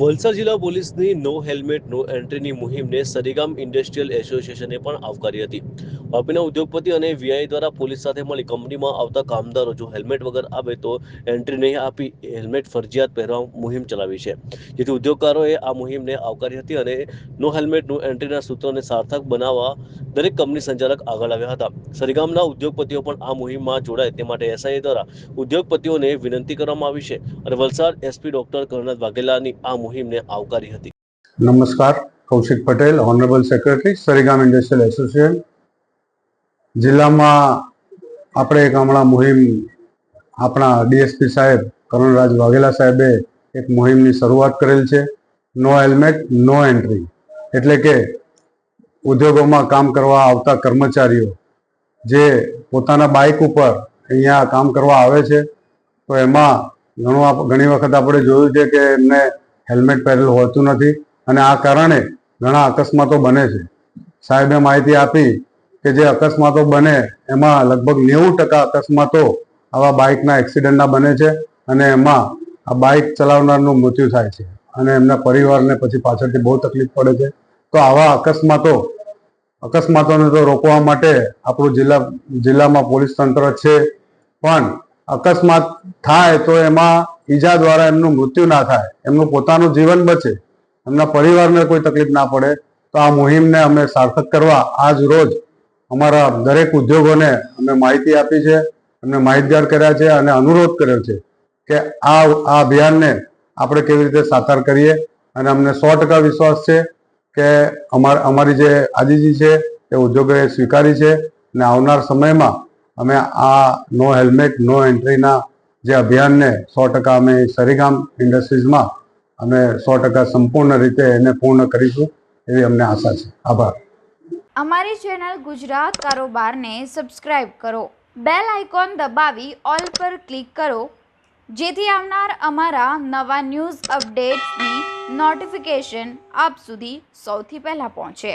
વલસાડ જિલ્લા પોલીસની નો હેલ્મેટ, નો એન્ટ્રીની મુહિમને સરીગામ ઇન્ડસ્ટ્રીયલ એસોસિએશને પણ આવકારી હતી. વાપીના ઉદ્યોગપતિ અને વીઆઈ દ્વારા પોલીસ સાથે મળી કંપનીમાં આવતા કામદારો જો હેલ્મેટ વગર આવે તો એન્ટ્રી નહીં આપી હેલ્મેટ ફરજિયાત પહેરવા મુહિમ ચલાવી છે. જેથી ઉદ્યોગકારોએ આ મુહિમને આવકારી હતી અને નો હેલ્મેટ, નો એન્ટ્રીના સૂત્રોને સાર્થક બનાવવા દરેક કંપની સંચાલક આગળ આવ્યા હતા. સરીગામના ઉદ્યોગપતિઓ પણ આ મુહિમમાં જોડાય તે માટે એસઆઈ દ્વારા ઉદ્યોગપતિઓને વિનંતી કરવામાં આવી છે. અને વલસાડ એસપી ડોક્ટર કરણનાથ વાઘેલાની આ મુહિમને આવકારી હતી. નમસ્કાર, Kaushik Patel honourable secretary Sarigam industrial association જિલ્લામાં આપણે એક હમણાં મુહિમ આપણા ડીએસપી સાહેબ કરણરાજ વાઘેલા સાહેબે એક મુહિમની શરૂઆત કરેલ છે. નો હેલ્મેટ નો એન્ટ્રી એટલે કે ઉદ્યોગોમાં કામ કરવા આવતા કર્મચારીઓ જે પોતાના બાઇક ઉપર અહીંયા કામ કરવા આવે છે, તો એમાં ઘણું ઘણી વખત આપણે જોયું છે કે એમને હેલ્મેટ પહેરેલું હોતું નથી અને આ કારણે ઘણા અકસ્માતો બને છે. સાહેબે માહિતી આપી કે જે અકસ્માતો બને એમાં લગભગ નેવું ટકા અકસ્માતો આવા બાઇકના એક્સિડન્ટના બને છે અને એમાં આ બાઇક ચલાવનારનું મૃત્યુ થાય છે અને એમના પરિવારને પછી પાછળથી બહુ તકલીફ પડે છે. તો આવા અકસ્માતો, અકસ્માતોને તો રોકવા માટે આપણું જિલ્લા, જિલ્લામાં પોલીસ તંત્ર છે. પણ અકસ્માત થાય તો એમાં ઈજા દ્વારા એમનું મૃત્યુ ના થાય, એમનું પોતાનું જીવન બચે, એમના પરિવારને કોઈ તકલીફ ના પડે, તો આ મુહિમને અમે સાર્થક કરવા આજ રોજ અમારા દરેક ઉદ્યોગોને અમે માહિતી આપી છે અમને માહિતગાર કર્યા છે, અને અનુરોધ કર્યો છે કે આ આ અભિયાનને આપણે કેવી રીતે સાકાર કરીએ, અને અમને સો ટકા વિશ્વાસ છે કે અમાર, અમારી જે આદિજી છે, એ ઉદ્યોગોએ સ્વીકારી છે અને આવનાર સમયમાં અમે આ નો હેલ્મેટ, નો એન્ટ્રીના જે અભિયાનને સો ટકા અમે સરીગામ ઇન્ડસ્ટ્રીઝમાં અમે સો ટકા સંપૂર્ણ રીતે એને પૂર્ણ કરીશું એવી અમને આશા છે. આભાર. અમારી ચેનલ ગુજરાત કારોબારને સબસ્ક્રાઇબ કરો. બેલ આઇકોન દબાવી ઓલ પર ક્લિક કરો. જેથી આવનાર અમારા નવા ન્યૂઝ અપડેટ્સની નોટિફિકેશન આપ સુધી સૌથી પહેલાં પહોંચે.